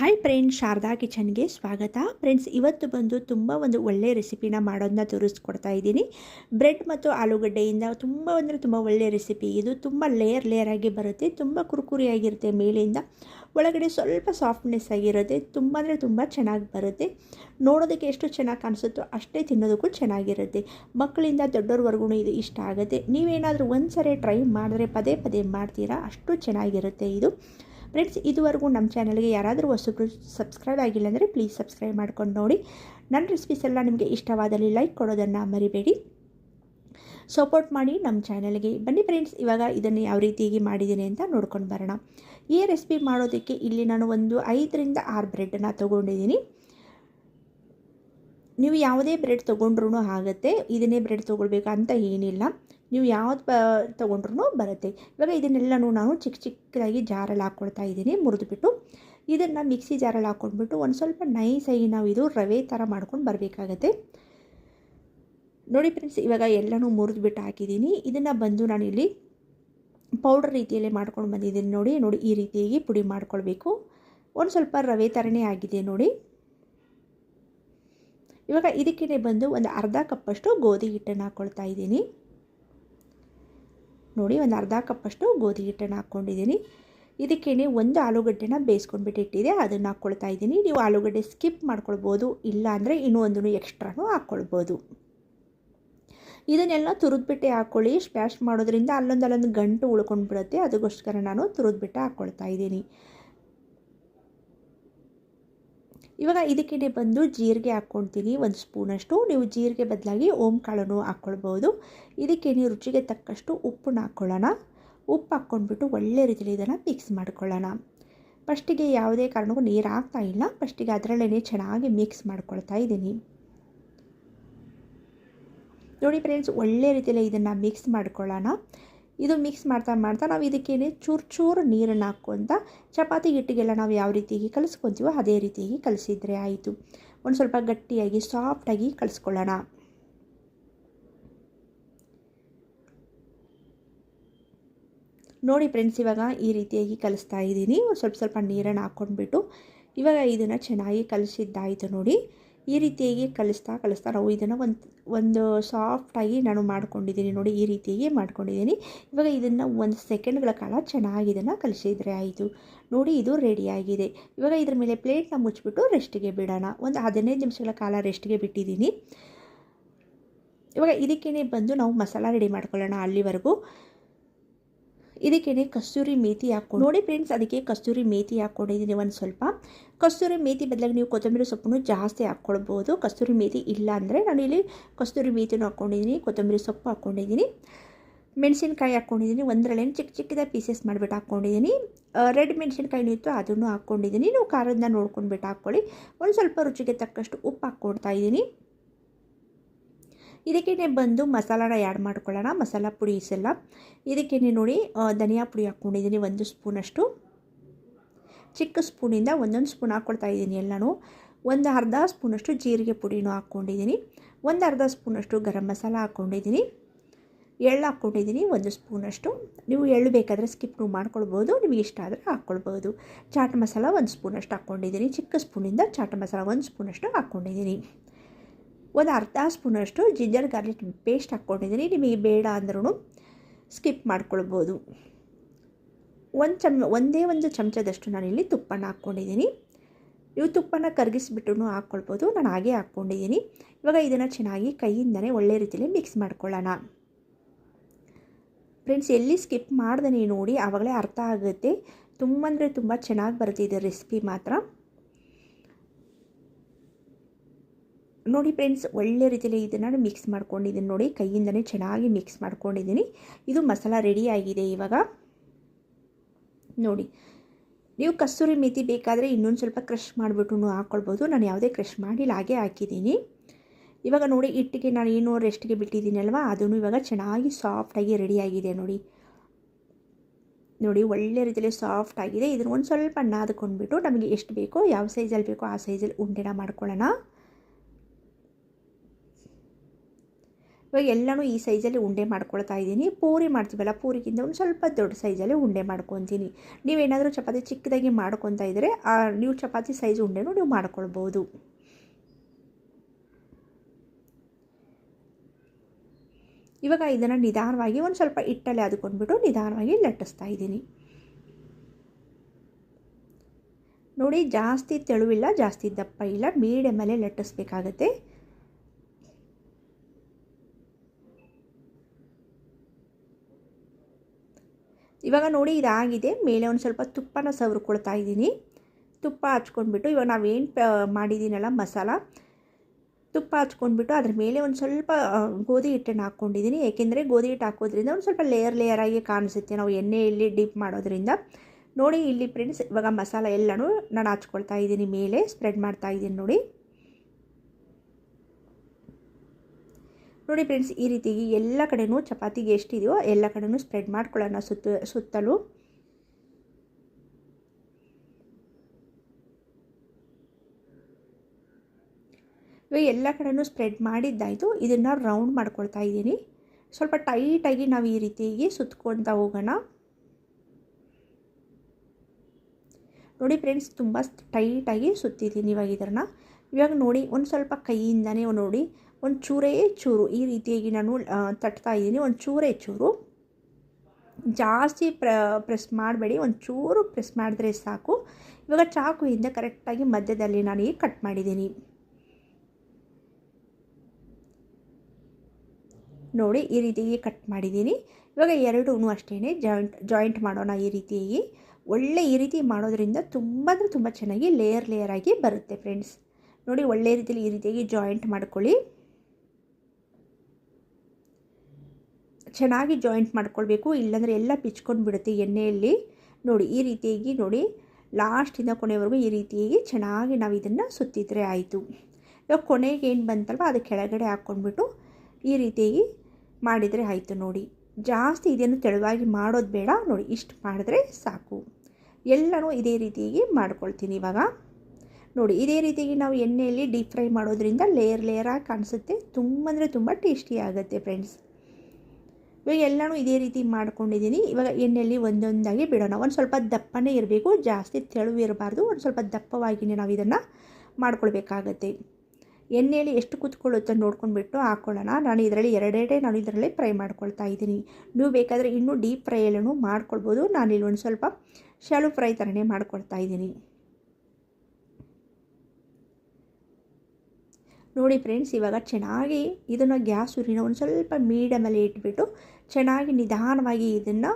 Hi friends Sharada ಕಿಚನ್ಗೆ ಸ್ವಾಗತ. Friends ಇವತ್ತು ಬಂದು ತುಂಬ ಒಂದು ಒಳ್ಳೆಯ ರೆಸಿಪಿನ ಮಾಡೋದನ್ನ ತೋರಿಸ್ಕೊಡ್ತಾ ಇದ್ದೀನಿ. ಬ್ರೆಡ್ ಮತ್ತು ಆಲೂಗಡ್ಡೆಯಿಂದ ತುಂಬ ಅಂದರೆ ತುಂಬ ಒಳ್ಳೆಯ ರೆಸಿಪಿ. ಇದು ತುಂಬ ಲೇಯರ್ ಲೇಯರ್ ಆಗಿ ಬರುತ್ತೆ. ತುಂಬ ಕುರುಕುರಿಯಾಗಿರುತ್ತೆ ಮೇಲಿಂದ. ಒಳಗಡೆ ಸ್ವಲ್ಪ ಸಾಫ್ಟ್ನೆಸ್ ಆಗಿರುತ್ತೆ. ತುಂಬ ಅಂದರೆ ತುಂಬ ಚೆನ್ನಾಗಿ ಬರುತ್ತೆ. ನೋಡೋದಕ್ಕೆ ಎಷ್ಟು ಚೆನ್ನಾಗಿ ಕಾಣಿಸುತ್ತೋ ಅಷ್ಟೇ ತಿನ್ನೋದಕ್ಕೂ ಚೆನ್ನಾಗಿರುತ್ತೆ. ಮಕ್ಕಳಿಂದ ದೊಡ್ಡವ್ರವರೆಗೂ ಇದು ಇಷ್ಟ ಆಗುತ್ತೆ. ನೀವೇನಾದರೂ ಒಂದು ಸರಿ ಟ್ರೈ ಮಾಡಿದ್ರೆ ಪದೇ ಪದೇ ಮಾಡ್ತೀರಾ? ಅಷ್ಟು ಚೆನ್ನಾಗಿರುತ್ತೆ ಇದು. ಫ್ರೆಂಡ್ಸ್, ಇದುವರೆಗೂ ನಮ್ಮ ಚಾನಲ್ಗೆ ಯಾರಾದರೂ ಹೊಸಬ್ರು ಸಬ್ಸ್ಕ್ರೈಬ್ ಆಗಿಲ್ಲ ಅಂದರೆ ಪ್ಲೀಸ್ ಸಬ್ಸ್ಕ್ರೈಬ್ ಮಾಡ್ಕೊಂಡು ನೋಡಿ. ನನ್ನ ರೆಸಿಪೀಸ್ ಎಲ್ಲ ನಿಮಗೆ ಇಷ್ಟವಾದಲ್ಲಿ ಲೈಕ್ ಕೊಡೋದನ್ನು ಮರಿಬೇಡಿ. ಸಪೋರ್ಟ್ ಮಾಡಿ ನಮ್ಮ ಚಾನಲ್ಗೆ ಬನ್ನಿ ಫ್ರೆಂಡ್ಸ್ ಇವಾಗ ಇದನ್ನು ಯಾವ ರೀತಿಯಾಗಿ ಮಾಡಿದ್ದೀನಿ ಅಂತ ನೋಡ್ಕೊಂಡು ಬರೋಣ. ಈ ರೆಸಿಪಿ ಮಾಡೋದಕ್ಕೆ ಇಲ್ಲಿ ನಾನು ಒಂದು ಐದರಿಂದ ಆರು ಬ್ರೆಡ್ಡನ್ನು ತೊಗೊಂಡಿದ್ದೀನಿ. ನೀವು ಯಾವುದೇ ಬ್ರೆಡ್ ತೊಗೊಂಡ್ರೂ ಆಗುತ್ತೆ, ಇದನ್ನೇ ಬ್ರೆಡ್ ತೊಗೊಳ್ಬೇಕು ಅಂತ ಏನಿಲ್ಲ. ನೀವು ಯಾವ್ದು ಬ ತೊಗೊಂಡ್ರೂ ಬರುತ್ತೆ. ಇವಾಗ ಇದನ್ನೆಲ್ಲನೂ ನಾನು ಚಿಕ್ಕ ಚಿಕ್ಕದಾಗಿ ಜಾರಲ್ಲಿ ಹಾಕ್ಕೊಳ್ತಾ ಇದ್ದೀನಿ, ಮುರಿದುಬಿಟ್ಟು. ಇದನ್ನು ಮಿಕ್ಸಿ ಜಾರಲ್ಲಿ ಹಾಕ್ಕೊಂಡ್ಬಿಟ್ಟು ಒಂದು ಸ್ವಲ್ಪ ನೈಸಾಗಿ ನಾವು ಇದು ರವೆ ಥರ ಮಾಡ್ಕೊಂಡು ಬರಬೇಕಾಗತ್ತೆ. ನೋಡಿ ಫ್ರೆಂಡ್ಸ್, ಇವಾಗ ಎಲ್ಲನೂ ಮುರಿದುಬಿಟ್ಟು ಹಾಕಿದ್ದೀನಿ. ಇದನ್ನು ಬಂದು ನಾನು ಇಲ್ಲಿ ಪೌಡರ್ ರೀತಿಯಲ್ಲೇ ಮಾಡ್ಕೊಂಡು ಬಂದಿದ್ದೀನಿ ನೋಡಿ ನೋಡಿ ಈ ರೀತಿಯಾಗಿ ಪುಡಿ ಮಾಡ್ಕೊಳ್ಬೇಕು. ಒಂದು ಸ್ವಲ್ಪ ರವೆ ಥರನೇ ಆಗಿದೆ ನೋಡಿ. ಇವಾಗ ಇದಕ್ಕೇ ಬಂದು ಒಂದು ಅರ್ಧ ಕಪ್ಪಷ್ಟು ಗೋಧಿ ಹಿಟ್ಟನ್ನು ಹಾಕ್ಕೊಳ್ತಾ ಇದ್ದೀನಿ. ನೋಡಿ, ಒಂದು ಅರ್ಧ ಕಪ್ಪಷ್ಟು ಗೋಧಿ ಹಿಟ್ಟನ್ನು ಹಾಕ್ಕೊಂಡಿದ್ದೀನಿ. ಇದಕ್ಕೇ ಒಂದು ಆಲೂಗಡ್ಡೆನ ಬೇಯಿಸ್ಕೊಂಡ್ಬಿಟ್ಟು ಇಟ್ಟಿದೆ. ಅದನ್ನು ಹಾಕ್ಕೊಳ್ತಾ ಇದ್ದೀನಿ. ನೀವು ಆಲೂಗಡ್ಡೆ ಸ್ಕಿಪ್ ಮಾಡ್ಕೊಳ್ಬೋದು, ಇಲ್ಲ ಅಂದರೆ ಇನ್ನೂ ಒಂದನ್ನು ಎಕ್ಸ್ಟ್ರಾನು ಹಾಕ್ಕೊಳ್ಬೋದು ಇದನ್ನೆಲ್ಲ ತುರಿದ್ಬಿಟ್ಟೆ ಹಾಕ್ಕೊಳ್ಳಿ ಸ್ಪ್ಯಾಶ್ ಮಾಡೋದ್ರಿಂದ ಅಲ್ಲೊಂದು ಅಲ್ಲೊಂದು ಗಂಟು ಉಳ್ಕೊಂಡು ಬಿಡುತ್ತೆ ಅದಕ್ಕೋಸ್ಕರ ನಾನು ತುರಿದ್ಬಿಟ್ಟು ಹಾಕ್ಕೊಳ್ತಾ ಇದ್ದೀನಿ. ಇವಾಗ ಇದಕ್ಕೇ ಬಂದು ಜೀರಿಗೆ ಹಾಕ್ಕೊಳ್ತೀನಿ ಒಂದು ಸ್ಪೂನಷ್ಟು. ನೀವು ಜೀರಿಗೆ ಬದಲಾಗಿ ಓಂ ಕಾಳನ್ನು ಹಾಕ್ಕೊಳ್ಬೋದು. ಇದಕ್ಕೆ ರುಚಿಗೆ ತಕ್ಕಷ್ಟು ಉಪ್ಪನ್ನ ಹಾಕ್ಕೊಳ್ಳೋಣ. ಉಪ್ಪು ಹಾಕ್ಕೊಂಡ್ಬಿಟ್ಟು ಒಳ್ಳೆ ರೀತಿಯಲ್ಲಿ ಇದನ್ನು ಮಿಕ್ಸ್ ಮಾಡ್ಕೊಳ್ಳೋಣ. ಫಸ್ಟಿಗೆ ಯಾವುದೇ ಕಾರಣಕ್ಕೂ ನೀರು ಹಾಕ್ತಾ ಇಲ್ಲ. ಫಸ್ಟಿಗೆ ಅದರಲ್ಲೇ ಚೆನ್ನಾಗಿ ಮಿಕ್ಸ್ ಮಾಡ್ಕೊಳ್ತಾ ಇದ್ದೀನಿ. ನೋಡಿ ಫ್ರೆಂಡ್ಸ್ ಒಳ್ಳೆ ರೀತಿಯಲ್ಲಿ ಇದನ್ನು ಮಿಕ್ಸ್ ಮಾಡ್ಕೊಳ್ಳೋಣ. ಇದು ಮಿಕ್ಸ್ ಮಾಡ್ತಾ ಮಾಡ್ತಾ ನಾವು ಇದಕ್ಕೇನೆ ಚೂರು ಚೂರು ನೀರನ್ನು ಹಾಕ್ಕೊಂತ ಚಪಾತಿ ಹಿಟ್ಟಿಗೆಲ್ಲ ನಾವು ಯಾವ ರೀತಿಯಾಗಿ ಕಲಿಸ್ಕೊತೀವೋ ಅದೇ ರೀತಿಯಾಗಿ ಕಲಿಸಿದರೆ ಆಯಿತು. ಒಂದು ಸ್ವಲ್ಪ ಗಟ್ಟಿಯಾಗಿ ಸಾಫ್ಟಾಗಿ ಕಲಿಸ್ಕೊಳ್ಳೋಣ. ನೋಡಿ ಫ್ರೆಂಡ್ಸ್ ಇವಾಗ ಈ ರೀತಿಯಾಗಿ ಕಲಿಸ್ತಾ ಇದ್ದೀನಿ. ಒಂದು ಸ್ವಲ್ಪ ಸ್ವಲ್ಪ ನೀರನ್ನು ಹಾಕ್ಕೊಂಡ್ಬಿಟ್ಟು ಇವಾಗ ಇದನ್ನು ಚೆನ್ನಾಗಿ ಕಲಿಸಿದ್ದಾಯಿತು ನೋಡಿ. ಈ ರೀತಿಯಾಗಿ ಕಲಿಸ್ತಾ ಕಲಿಸ್ತಾ ನಾವು ಇದನ್ನು ಒಂದು ಒಂದು ಸಾಫ್ಟಾಗಿ ನಾನು ಮಾಡ್ಕೊಂಡಿದ್ದೀನಿ. ನೋಡಿ, ಈ ರೀತಿಯಾಗಿ ಮಾಡ್ಕೊಂಡಿದ್ದೀನಿ. ಇವಾಗ ಇದನ್ನು ಒಂದು ಸೆಕೆಂಡ್ಗಳ ಕಾಲ ಚೆನ್ನಾಗಿ ಇದನ್ನು ಕಲಿಸಿದರೆ ಆಯಿತು. ನೋಡಿ, ಇದು ರೆಡಿಯಾಗಿದೆ ಇವಾಗ ಇದ್ರ ಮೇಲೆ ಪ್ಲೇಟ್ನ ಮುಚ್ಚಿಬಿಟ್ಟು ರೆಸ್ಟಿಗೆ ಬಿಡೋಣ. ಒಂದು ಹದಿನೈದು ನಿಮಿಷಗಳ ಕಾಲ ರೆಸ್ಟಿಗೆ ಬಿಟ್ಟಿದ್ದೀನಿ. ಇವಾಗ ಇದಕ್ಕೇ ಬಂದು ನಾವು ಮಸಾಲ ರೆಡಿ ಮಾಡ್ಕೊಳ್ಳೋಣ ಅಲ್ಲಿವರೆಗೂ. ಇದಕ್ಕೇನೆ ಕಸ್ತೂರಿ ಮೇತಿ ಹಾಕ್ಕೊಂಡು ನೋಡಿ ಫ್ರೆಂಡ್ಸ್ ಅದಕ್ಕೆ ಕಸ್ತೂರಿ ಮೇತಿ ಹಾಕ್ಕೊಂಡಿದ್ದೀನಿ ಒಂದು ಸ್ವಲ್ಪ. ಕಸ್ತೂರಿ ಮೇತಿ ಬದಲಾಗಿ ನೀವು ಕೊತ್ತಂಬರಿ ಸೊಪ್ಪನ್ನು ಜಾಸ್ತಿ ಹಾಕ್ಕೊಳ್ಬೋದು. ಕಸ್ತೂರಿ ಮೇತಿ ಇಲ್ಲ ಅಂದರೆ ನಾನು ಇಲ್ಲಿ ಕಸ್ತೂರಿ ಮೇಥಿನೂ ಹಾಕ್ಕೊಂಡಿದ್ದೀನಿ, ಕೊತ್ತಂಬರಿ ಸೊಪ್ಪು ಹಾಕ್ಕೊಂಡಿದ್ದೀನಿ. ಮೆಣಸಿನ್ಕಾಯಿ ಹಾಕ್ಕೊಂಡಿದ್ದೀನಿ ಒಂದರಲ್ಲೇ ಚಿಕ್ಕ ಚಿಕ್ಕದ ಪೀಸಸ್ ಮಾಡಿಬಿಟ್ಟು ಹಾಕ್ಕೊಂಡಿದ್ದೀನಿ. ರೆಡ್ ಮೆಣಸಿನ್ಕಾಯಿ ಇತ್ತು ಅದನ್ನು ಹಾಕ್ಕೊಂಡಿದ್ದೀನಿ. ನೀವು ಖಾರದನ್ನ ನೋಡ್ಕೊಂಡ್ಬಿಟ್ಟು ಹಾಕ್ಕೊಳ್ಳಿ. ಒಂದು ಸ್ವಲ್ಪ ರುಚಿಗೆ ತಕ್ಕಷ್ಟು ಉಪ್ಪು ಹಾಕ್ಕೊಡ್ತಾ ಇದ್ದೀನಿ. ಇದಕ್ಕೇ ಬಂದು ಮಸಾಲಾನ ಆ್ಯಡ್ ಮಾಡ್ಕೊಳ್ಳೋಣ, ಮಸಾಲ ಪುಡಿ ಸಲ ಇದಕ್ಕೇ ನೋಡಿ ಧನಿಯಾ ಪುಡಿ ಹಾಕ್ಕೊಂಡಿದ್ದೀನಿ, ಒಂದು ಸ್ಪೂನಷ್ಟು ಚಿಕ್ಕ ಸ್ಪೂನಿಂದ ಒಂದೊಂದು ಸ್ಪೂನ್ ಹಾಕ್ಕೊಳ್ತಾ ಇದ್ದೀನಿ ಎಲ್ಲನೂ. ಒಂದು ಅರ್ಧ ಸ್ಪೂನಷ್ಟು ಜೀರಿಗೆ ಪುಡಿನೂ ಹಾಕ್ಕೊಂಡಿದ್ದೀನಿ. ಒಂದು ಅರ್ಧ ಸ್ಪೂನಷ್ಟು ಗರಂ ಮಸಾಲ ಹಾಕ್ಕೊಂಡಿದ್ದೀನಿ. ಎಳ್ಳು ಹಾಕ್ಕೊಂಡಿದ್ದೀನಿ, ಒಂದು ಸ್ಪೂನಷ್ಟು ನೀವು ಎಳ್ಳು ಬೇಕಾದರೆ ಸ್ಕಿಪ್ನು ಮಾಡ್ಕೊಳ್ಬೋದು, ನಿಮಗೆ ಇಷ್ಟ ಆದರೆ ಹಾಕ್ಕೊಳ್ಬೋದು. ಚಾಟ್ ಮಸಾಲ ಒಂದು ಸ್ಪೂನಷ್ಟು ಹಾಕ್ಕೊಂಡಿದ್ದೀನಿ. ಚಿಕ್ಕ ಸ್ಪೂನಿಂದ ಚಾಟ್ ಮಸಾಲ ಒಂದು ಸ್ಪೂನಷ್ಟು ಹಾಕ್ಕೊಂಡಿದ್ದೀನಿ. ಒಂದು ಅರ್ಧ ಸ್ಪೂನಷ್ಟು ಜಿಂಜರ್ ಗಾರ್ಲಿಕ್ ಪೇಸ್ಟ್ ಹಾಕ್ಕೊಂಡಿದ್ದೀನಿ. ನಿಮಗೆ ಬೇಡ ಅಂದ್ರೂ ಸ್ಕಿಪ್ ಮಾಡ್ಕೊಳ್ಬೋದು. ಒಂದು ಚಮ್, ಒಂದೇ ಒಂದು ಚಮಚದಷ್ಟು ನಾನಿಲ್ಲಿ ತುಪ್ಪನ ಹಾಕ್ಕೊಂಡಿದ್ದೀನಿ. ಇವು ತುಪ್ಪನ ಕರಗಿಸ್ಬಿಟ್ಟು ಹಾಕ್ಕೊಳ್ಬೋದು. ನಾನು ಹಾಗೆ ಹಾಕ್ಕೊಂಡಿದ್ದೀನಿ. ಇವಾಗ ಇದನ್ನು ಚೆನ್ನಾಗಿ ಕೈಯಿಂದನೇ ಒಳ್ಳೆ ರೀತಿಯಲ್ಲಿ ಮಿಕ್ಸ್ ಮಾಡ್ಕೊಳ್ಳೋಣ. ಫ್ರೆಂಡ್ಸ್, ಎಲ್ಲಿ ಸ್ಕಿಪ್ ಮಾಡ್ದೇ ನೋಡಿ, ಆವಾಗಲೇ ಅರ್ಥ ಆಗುತ್ತೆ. ತುಂಬ ಅಂದರೆ ತುಂಬ ಚೆನ್ನಾಗಿ ಬರುತ್ತೆ ರೆಸಿಪಿ ಮಾತ್ರ. ನೋಡಿ ಫ್ರೆಂಡ್ಸ್ ಒಳ್ಳೆ ರೀತಿಯಲ್ಲಿ ಇದನ್ನು ಮಿಕ್ಸ್ ಮಾಡ್ಕೊಂಡಿದ್ದೀನಿ ನೋಡಿ, ಕೈಯಿಂದನೇ ಚೆನ್ನಾಗಿ ಮಿಕ್ಸ್ ಮಾಡ್ಕೊಂಡಿದ್ದೀನಿ ಇದು ಮಸಾಲ ರೆಡಿ ಆಗಿದೆ ಇವಾಗ. ನೋಡಿ, ನೀವು ಕಸ್ತೂರಿ ಮೇಥಿ ಬೇಕಾದರೆ ಇನ್ನೊಂದು ಸ್ವಲ್ಪ ಕ್ರಷ್ ಮಾಡಿಬಿಟ್ಟು ಹಾಕ್ಕೊಳ್ಬೋದು ನಾನು ಯಾವುದೇ ಕ್ರಷ್ ಮಾಡಿಲ್ಲ, ಹಾಗೆ ಹಾಕಿದ್ದೀನಿ ಇವಾಗ ನೋಡಿ ಇಟ್ಟಿಗೆ ನಾನು ಏನು ರೆಸ್ಟ್ಗೆ ಬಿಟ್ಟಿದ್ದೀನಲ್ವ ಅದನ್ನು ಇವಾಗ ಚೆನ್ನಾಗಿ ಸಾಫ್ಟಾಗಿ ರೆಡಿಯಾಗಿದೆ ನೋಡಿ. ನೋಡಿ, ಒಳ್ಳೆ ರೀತಿಯಲ್ಲಿ ಸಾಫ್ಟ್ ಆಗಿದೆ. ಇದನ್ನು ಒಂದು ಸ್ವಲ್ಪ ನಾದ್ಕೊಂಡ್ಬಿಟ್ಟು ನಮಗೆ ಎಷ್ಟು ಬೇಕೋ, ಯಾವ ಸೈಜಲ್ಲಿ ಬೇಕೋ ಆ ಸೈಜಲ್ಲಿ ಉಂಡೆನ ಮಾಡ್ಕೊಳ್ಳೋಣ. ಇವಾಗ ಎಲ್ಲನೂ ಈ ಸೈಜಲ್ಲಿ ಉಂಡೆ ಮಾಡ್ಕೊಳ್ತಾ ಇದ್ದೀನಿ. ಪೂರಿ ಮಾಡ್ತೀವಲ್ಲ, ಪೂರಿಗಿಂತ ಒಂದು ಸ್ವಲ್ಪ ದೊಡ್ಡ ಸೈಜಲ್ಲಿ ಉಂಡೆ ಮಾಡ್ಕೊತೀನಿ. ನೀವೇನಾದರೂ ಚಪಾತಿ ಚಿಕ್ಕದಾಗಿ ಮಾಡ್ಕೊತಾ ಇದ್ದರೆ ನೀವು ಚಪಾತಿ ಸೈಜ್ ಉಂಡೆನೂ ನೀವು ಮಾಡ್ಕೊಳ್ಬೋದು. ಇವಾಗ ಇದನ್ನು ನಿಧಾನವಾಗಿ ಒಂದು ಸ್ವಲ್ಪ ಹಿಟ್ಟಲ್ಲಿ ಅದ್ಕೊಂಡ್ಬಿಟ್ಟು ನಿಧಾನವಾಗಿ ಲಟ್ಟಿಸ್ತಾ ಇದ್ದೀನಿ. ನೋಡಿ, ಜಾಸ್ತಿ ತೆಳುವಿಲ್ಲ, ಜಾಸ್ತಿ ದಪ್ಪ ಇಲ್ಲ ಮೀಡಿಯಮಲ್ಲೇ ಲಟ್ಟಿಸ್ಬೇಕಾಗತ್ತೆ. ಇವಾಗ ನೋಡಿ ಇದಾಗಿದೆ. ಮೇಲೆ ಒಂದು ಸ್ವಲ್ಪ ತುಪ್ಪನ ಸವರ್ಕೊಳ್ತಾ ಇದ್ದೀನಿ. ತುಪ್ಪ ಹಚ್ಕೊಂಡ್ಬಿಟ್ಟು ಇವಾಗ ನಾವೇನು ಪ, ಮಾಡಿದ್ದೀನಲ್ಲ ಮಸಾಲ, ತುಪ್ಪ ಹಚ್ಕೊಂಡ್ಬಿಟ್ಟು ಅದ್ರ ಮೇಲೆ ಒಂದು ಸ್ವಲ್ಪ ಗೋಧಿ ಹಿಟ್ಟನ್ನು ಹಾಕ್ಕೊಂಡಿದ್ದೀನಿ. ಏಕೆಂದರೆ ಗೋಧಿ ಹಿಟ್ಟು ಹಾಕೋದ್ರಿಂದ ಒಂದು ಸ್ವಲ್ಪ ಲೇಯರ್ ಲೇಯರಾಗಿ ಕಾಣಿಸುತ್ತೆ. ನಾವು ಎಣ್ಣೆಯಲ್ಲಿ ಡಿಪ್ ಮಾಡೋದ್ರಿಂದ. ನೋಡಿ ಇಲ್ಲಿ ಫ್ರೆಂಡ್ಸ್ ಇವಾಗ ಮಸಾಲ ಎಲ್ಲನೂ ನಾನು ಹಚ್ಕೊಳ್ತಾ ಇದ್ದೀನಿ. ಮೇಲೆ ಸ್ಪ್ರೆಡ್ ಮಾಡ್ತಾ ಇದ್ದೀನಿ ನೋಡಿ. ನೋಡಿ ಫ್ರೆಂಡ್ಸ್ ಈ ರೀತಿ ಎಲ್ಲ ಕಡೆಯೂ ಚಪಾತಿಗೆ ಎಷ್ಟಿದೆಯೋ ಎಲ್ಲ ಕಡೆಯೂ ಸ್ಪ್ರೆಡ್ ಮಾಡ್ಕೊಳ್ಳೋಣ ಸುತ್ತ, ಸುತ್ತಲೂ. ಇವಾಗ ಎಲ್ಲ ಕಡೆನೂ ಸ್ಪ್ರೆಡ್ ಮಾಡಿದ್ದಾಯಿತು. ಇದನ್ನು ರೌಂಡ್ ಮಾಡ್ಕೊಳ್ತಾ ಇದ್ದೀನಿ. ಸ್ವಲ್ಪ ಟೈಟಾಗಿ ನಾವು ಈ ರೀತಿಯಾಗಿ ಸುತ್ಕೊಳ್ತಾ ಹೋಗೋಣ. ನೋಡಿ ಫ್ರೆಂಡ್ಸ್ ತುಂಬ ಟೈಟಾಗಿ ಸುತ್ತಿದ್ದೀನಿ ಇವಾಗ ಇದನ್ನು. ಇವಾಗ ನೋಡಿ ಒಂದು ಸ್ವಲ್ಪ ಕೈಯಿಂದನೇ ನೋಡಿ. ಒಂದು ಚೂರೇ ಚೂರು ಈ ರೀತಿಯಾಗಿ ನಾನು ತಟ್ತಾ ಇದ್ದೀನಿ. ಒಂದು ಚೂರೇ. ಚೂರು ಜಾಸ್ತಿ ಪ್ರ, ಪ್ರೆಸ್ ಮಾಡಬೇಡಿ. ಒಂದು ಚೂರು ಪ್ರೆಸ್ ಮಾಡಿದ್ರೆ ಸಾಕು. ಇವಾಗ ಚಾಕುಯಿಂದ ಕರೆಕ್ಟಾಗಿ ಮಧ್ಯದಲ್ಲಿ ನಾನು ಈಗ ಕಟ್ ಮಾಡಿದ್ದೀನಿ. ನೋಡಿ, ಈ ರೀತಿಯಾಗಿ ಕಟ್ ಮಾಡಿದ್ದೀನಿ. ಇವಾಗ ಎರಡೂ ಅಷ್ಟೇ ಜಾಯಿಂಟ್ ಜಾಯಿಂಟ್ ಮಾಡೋಣ ಈ ರೀತಿಯಾಗಿ. ಒಳ್ಳೆ ಈ ರೀತಿ ಮಾಡೋದ್ರಿಂದ ತುಂಬ ಅಂದರೆ ತುಂಬ ಚೆನ್ನಾಗಿ ಲೇಯರ್ ಲೇಯರ್ ಆಗಿ ಬರುತ್ತೆ ಫ್ರೆಂಡ್ಸ್. ನೋಡಿ, ಒಳ್ಳೆ ರೀತಿಯಲ್ಲಿ ಈ ರೀತಿಯಾಗಿ ಜಾಯಿಂಟ್ ಮಾಡ್ಕೊಳ್ಳಿ. ಚೆನ್ನಾಗಿ ಜಾಯಿಂಟ್ ಮಾಡ್ಕೊಳ್ಬೇಕು, ಇಲ್ಲಾಂದರೆ ಎಲ್ಲ ಬಿಚ್ಕೊಂಡು ಬಿಡುತ್ತೆ ಎಣ್ಣೆಯಲ್ಲಿ. ನೋಡಿ, ಈ ರೀತಿಯಾಗಿ ನೋಡಿ ಲಾಸ್ಟಿಂದ ಕೊನೆವರೆಗೂ ಈ ರೀತಿಯಾಗಿ ಚೆನ್ನಾಗಿ ನಾವು ಇದನ್ನು ಸುತ್ತಿದ್ರೆ ಆಯಿತು. ಇವಾಗ ಕೊನೆಗೆ ಏನು ಬಂತಲ್ವ, ಅದು ಕೆಳಗಡೆ ಹಾಕ್ಕೊಂಡ್ಬಿಟ್ಟು ಈ ರೀತಿಯಾಗಿ ಮಾಡಿದರೆ ಆಯಿತು ನೋಡಿ. ಜಾಸ್ತಿ ಇದನ್ನು ತೆಳುವಾಗಿ ಮಾಡೋದು ಬೇಡ, ನೋಡಿ, ಇಷ್ಟು ಮಾಡಿದ್ರೆ ಸಾಕು. ಎಲ್ಲನೂ ಇದೇ ರೀತಿಯಾಗಿ ಮಾಡ್ಕೊಳ್ತೀನಿ ಇವಾಗ. ನೋಡಿ, ಇದೇ ರೀತಿಯಾಗಿ ನಾವು ಎಣ್ಣೆಯಲ್ಲಿ ಡೀಪ್ ಫ್ರೈ ಮಾಡೋದ್ರಿಂದ ಲೇಯರ್ ಲೇಯರಾಗಿ ಕಾಣಿಸುತ್ತೆ ತುಂಬ ಅಂದರೆ ತುಂಬ ಟೇಸ್ಟಿ ಆಗುತ್ತೆ ಫ್ರೆಂಡ್ಸ್ ಇವಾಗ ಎಲ್ಲನೂ ಇದೇ ರೀತಿ ಮಾಡ್ಕೊಂಡಿದ್ದೀನಿ. ಇವಾಗ ಎಣ್ಣೆಯಲ್ಲಿ ಒಂದೊಂದಾಗಿ ಬಿಡೋಣ. ಒಂದು ಸ್ವಲ್ಪ ದಪ್ಪನೇ ಇರಬೇಕು. ಜಾಸ್ತಿ ತೆಳುವು ಇರಬಾರ್ದು ಒಂದು ಸ್ವಲ್ಪ ದಪ್ಪವಾಗಿಯೇ ನಾವು ಇದನ್ನು ಮಾಡ್ಕೊಳ್ಬೇಕಾಗತ್ತೆ. ಎಣ್ಣೆಯಲ್ಲಿ ಎಷ್ಟು ಕುತ್ಕೊಳ್ಳುತ್ತೋ ನೋಡ್ಕೊಂಡ್ಬಿಟ್ಟು ಹಾಕ್ಕೊಳ್ಳೋಣ ನಾನು ಇದರಲ್ಲಿ ಎರಡೆರಡೇ ನಾನು ಇದರಲ್ಲಿ ಫ್ರೈ ಮಾಡ್ಕೊಳ್ತಾ ಇದ್ದೀನಿ. ನೀವು ಬೇಕಾದರೆ ಇನ್ನೂ ಡೀಪ್ ಫ್ರೈ ಎಲ್ಲನೂ ಮಾಡ್ಕೊಳ್ಬೋದು. ಇಲ್ಲಿ ಒಂದು ಸ್ವಲ್ಪ ಶಾಲು ಫ್ರೈ ಥರನೇ ಮಾಡ್ಕೊಳ್ತಾ ಇದ್ದೀನಿ. ನೋಡಿ ಫ್ರೆಂಡ್ಸ್, ಇವಾಗ ಚೆನ್ನಾಗಿ ಇದನ್ನು ಗ್ಯಾಸ್ ಉರಿನ ಒಂದು ಸ್ವಲ್ಪ ಮೀಡಿಯಮಲ್ಲಿ ಇಟ್ಬಿಟ್ಟು ಚೆನ್ನಾಗಿ ನಿಧಾನವಾಗಿ ಇದನ್ನು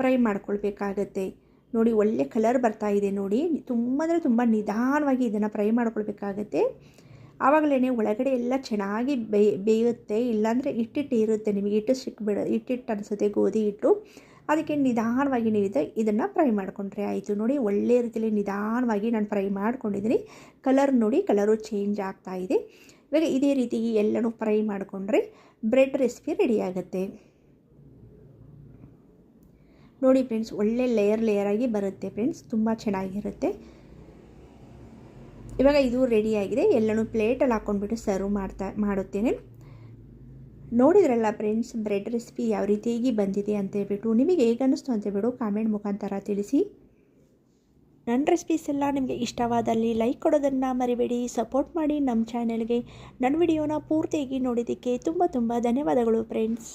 ಫ್ರೈ ಮಾಡ್ಕೊಳ್ಬೇಕಾಗತ್ತೆ. ನೋಡಿ ಒಳ್ಳೆ ಕಲರ್ ಬರ್ತಾ ಇದೆ ನೋಡಿ. ತುಂಬ ಅಂದರೆ ತುಂಬ ನಿಧಾನವಾಗಿ ಇದನ್ನು ಫ್ರೈ ಮಾಡ್ಕೊಳ್ಬೇಕಾಗತ್ತೆ. ಆವಾಗಲೇ ಒಳಗಡೆ ಎಲ್ಲ ಚೆನ್ನಾಗಿ ಬೇಯ ಬೇಯುತ್ತೆ, ಇಲ್ಲಾಂದರೆ ಇಟ್ಟಿಟ್ಟು ಇರುತ್ತೆ ನಿಮಗೆ ಇಟ್ಟು ಸಿಕ್ಬಿಡ ಇಟ್ಟಿಟ್ಟು ಅನಿಸುತ್ತೆ, ಗೋಧಿ ಹಿಟ್ಟು. ಅದಕ್ಕೆ ನಿಧಾನವಾಗಿ ನೀವು ಇದನ್ನು ಫ್ರೈ ಮಾಡಿಕೊಂಡ್ರೆ ಆಯಿತು. ನೋಡಿ ಒಳ್ಳೆಯ ರೀತಿಯಲ್ಲಿ ನಿಧಾನವಾಗಿ ನಾನು ಫ್ರೈ ಮಾಡ್ಕೊಂಡಿದ್ದೀನಿ. ಕಲರ್ ನೋಡಿ ಕಲರು ಚೇಂಜ್ ಆಗ್ತಾ ಇದೆ. ಇವಾಗ ಇದೇ ರೀತಿ ಎಲ್ಲನೂ ಫ್ರೈ ಮಾಡಿಕೊಂಡ್ರೆ ಬ್ರೆಡ್ ರೆಸಿಪಿ ರೆಡಿ ಆಗುತ್ತೆ. ನೋಡಿ ಫ್ರೆಂಡ್ಸ್ ಒಳ್ಳೆ ಲೇಯರ್ ಲೇಯರಾಗಿ ಬರುತ್ತೆ ಫ್ರೆಂಡ್ಸ್ ತುಂಬ ಚೆನ್ನಾಗಿರುತ್ತೆ. ಇವಾಗ ಇದು ರೆಡಿಯಾಗಿದೆ ಎಲ್ಲನೂ ಪ್ಲೇಟಲ್ಲಿ ಹಾಕ್ಕೊಂಡ್ಬಿಟ್ಟು ಸರ್ವ್ ಮಾಡ್ತಾ, ಮಾಡುತ್ತೇನೆ. ನೋಡಿದ್ರಲ್ಲ ಫ್ರೆಂಡ್ಸ್ ಬ್ರೆಡ್ ರೆಸಿಪಿ ಯಾವ ರೀತಿಯಾಗಿ ಬಂದಿದೆ ಅಂತ ಹೇಳ್ಬಿಟ್ಟು, ನಿಮಗೆ ಹೇಗೆ ಅನ್ನಿಸ್ತು ಅಂತ ಹೇಳ್ಬಿಟ್ಟು ಕಾಮೆಂಟ್ ಮುಖಾಂತರ ತಿಳಿಸಿ. ನನ್ನ ರೆಸಿಪೀಸ್ ಎಲ್ಲ ನಿಮಗೆ ಇಷ್ಟವಾದಲ್ಲಿ ಲೈಕ್ ಕೊಡೋದನ್ನು ಮರಿಬೇಡಿ ಸಪೋರ್ಟ್ ಮಾಡಿ ನಮ್ಮ ಚಾನೆಲ್ಗೆ ನನ್ನ ವಿಡಿಯೋನ ಪೂರ್ತಿಯಾಗಿ ನೋಡಿದ್ದಕ್ಕೆ ತುಂಬ ತುಂಬ ಧನ್ಯವಾದಗಳು ಫ್ರೆಂಡ್ಸ್